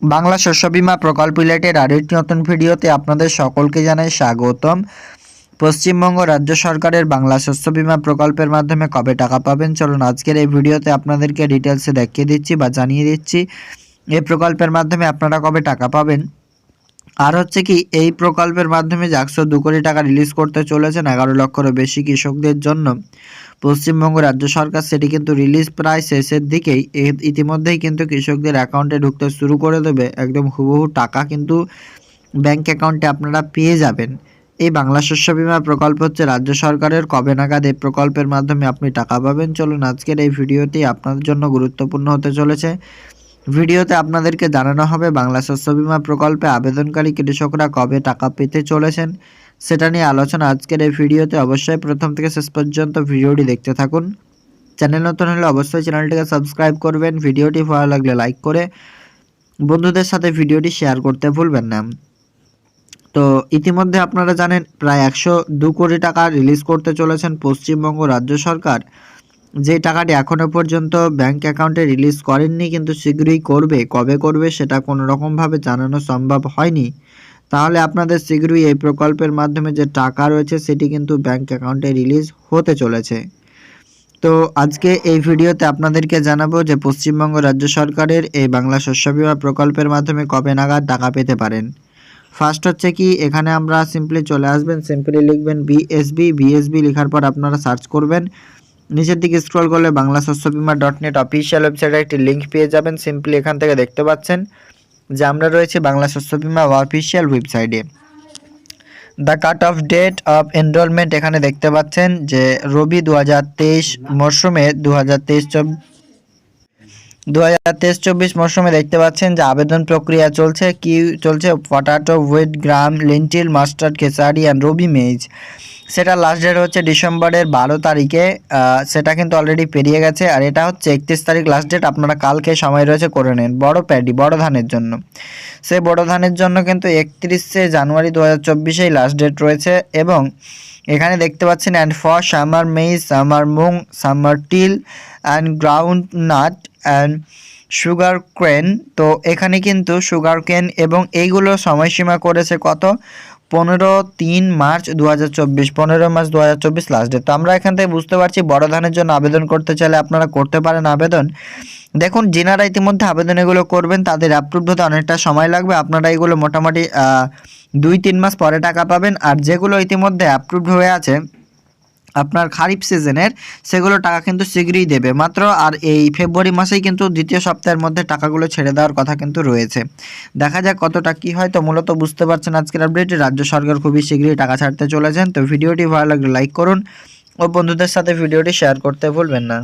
বাংলা শস্য বিমা প্রকল্প রিলেটেড আরেকটি নতুন ভিডিওতে আপনাদের সকলকে জানাই স্বাগতম। পশ্চিমবঙ্গ রাজ্য সরকারের বাংলা শস্য বিমা প্রকল্পের মাধ্যমে কবে টাকা পাবেন? চলুন আজকের এই ভিডিওতে আপনাদেরকে ডিটেলসে দেখিয়ে দিচ্ছি বা জানিয়ে দিচ্ছি। এই প্রকল্পের মাধ্যমে আপনারা কবে টাকা পাবেন? আর হচ্ছে কি, এই প্রকল্পের মাধ্যমে যে একশো দু কোটি টাকা রিলিজ করতে চলেছেন এগারো লক্ষেরও বেশি কৃষকদের জন্য। পশ্চিমবঙ্গ রাজ্য সরকার সেটি কিন্তু রিলিজ প্রায় শেষের দিকেই। ইতিমধ্যেই কিন্তু কৃষকদের অ্যাকাউন্টে ঢুকতে শুরু করে দেবে। একদম হুবহু টাকা কিন্তু ব্যাংক অ্যাকাউন্টে আপনারা পেয়ে যাবেন। এই বাংলা শস্য বিমা প্রকল্প হচ্ছে রাজ্য সরকারের কবে নাগাদ এই প্রকল্পের মাধ্যমে আপনি টাকা পাবেন। চলুন আজকের এই ভিডিওটি আপনাদের জন্য গুরুত্বপূর্ণ হতে চলেছে। ভিডিওতে আপনাদেরকে জানানো হবে বাংলা শস্য বিমা প্রকল্পে আবেদনকারী কৃষকরা কবে টাকা পেতে চলেছেন। সেটা নিয়ে আলোচনা আজকের এই ভিডিওতে অবশ্যই প্রথম থেকে শেষ পর্যন্ত ভিডিওটি দেখতে থাকুন। চ্যানেল নতুন হলে অবশ্যই চ্যানেলটিকে সাবস্ক্রাইব করবেন, ভিডিওটি ভালো লাগলে লাইক করে বন্ধুদের সাথে ভিডিওটি শেয়ার করতে ভুলবেন না। তো ইতিমধ্যে আপনারা জানেন, প্রায় একশো দু কোটি টাকা রিলিজ করতে চলেছেন পশ্চিমবঙ্গ রাজ্য সরকার। যে টাকাটি এখনও পর্যন্ত ব্যাংক অ্যাকাউন্টে রিলিজ করেননি, কিন্তু শীঘ্রই করবে, কবে করবে সেটা কোনো রকমভাবে জানানো সম্ভব হয়নি। তাহলে আপনাদের শীঘ্রই এই প্রকল্পের মাধ্যমে যে টাকা রয়েছে সেটি কিন্তু ব্যাংক অ্যাকাউন্টে রিলিজ হতে চলেছে। তো আজকে এই ভিডিওতে আপনাদেরকে জানাব যে পশ্চিমবঙ্গ রাজ্য সরকারের এই বাংলা শস্য বিমা প্রকল্পের মাধ্যমে কবে নাগাদ টাকা পেতে পারেন। ফার্স্ট হচ্ছে কি, এখানে আমরা সিম্পলি চলে আসবেন, সিম্পলি লিখবেন বিএসবি বিএসবি লেখার পর আপনারা সার্চ করবেন। নিচের দিকে স্ক্রল করলে বাংলা শস্য বীমা ডট নেট অফিসিয়াল ওয়েবসাইটে একটি লিঙ্ক পেয়ে যাবেন, সিম্পলি এখান থেকে দেখতে পাচ্ছেন। যে আমরা রয়েছে বাংলা শস্য বীমা অফিসিয়াল ওয়েবসাইটে the cut off date of enrolment এখানে দেখতে পাচ্ছেন যে রবি দু হাজার তেইশ মরশুমে দু হাজার তেইশ দু হাজার তেইশ চব্বিশ মরশুমে দেখতে পাচ্ছেন যে আবেদন প্রক্রিয়া চলছে, কি চলছে potato wheat gram lentil mustard khesari and rabi maize সেটা লাস্ট ডেট হচ্ছে ডিসেম্বরের বারো তারিখে সেটা কিন্তু অলরেডি পেরিয়ে গেছে আর এটা হচ্ছে একত্রিশ তারিখ লাস্ট ডেট আপনারা কালকে সময় রয়েছে করে নেন। বড় প্যাডি বড় ধানের জন্য। সেই বড় ধানের জন্য কিন্তু একত্রিশে জানুয়ারি দু হাজার চব্বিশেই লাস্ট ডেট রয়েছে এবং এখানে দেখতে পাচ্ছেন and for summer maize summer moong summer til and groundnut and sugarcane তো এখানে কিন্তু সুগার কেন এবং এইগুলো সময়সীমা করেছে কত? পনেরো তিন মার্চ দু হাজার চব্বিশ, পনেরো মার্চ দু হাজার চব্বিশ লাস্ট ডেট তো আমরা এখান থেকে বুঝতে পারছি বড় ধানের জন্য আবেদন করতে চাইলে আপনারা করতে পারেন আবেদন। দেখুন, যেনারা ইতিমধ্যে আবেদন এগুলো করবেন, তাদের অ্যাপ্রুভ হতে অনেকটা সময় লাগবে। আপনারা এগুলো মোটামুটি দুই তিন মাস পরে টাকা পাবেন। আর যেগুলো ইতিমধ্যে অ্যাপ্রুভ হয়ে আছে আপনার খারিফ সিজনের, সেগুলো টাকা কিন্তু শীঘ্রই দেবে। মাত্র আর এই ফেব্রুয়ারি মাসেই কিন্তু দ্বিতীয় সপ্তাহের মধ্যে টাকাগুলো ছেড়ে দেওয়ার কথা কিন্তু রয়েছে। দেখা যাক কতটা কী হয়, তো মূলত বুঝতে পারছেন আজকের আপডেটে রাজ্য সরকার খুবই শীঘ্রই টাকা ছাড়তে চলেছেন, তো ভিডিওটি ভালো লাগলে লাইক করুন। ও বন্ধুদের সাথে ভিডিওটি শেয়ার করতে ভুলবেন না।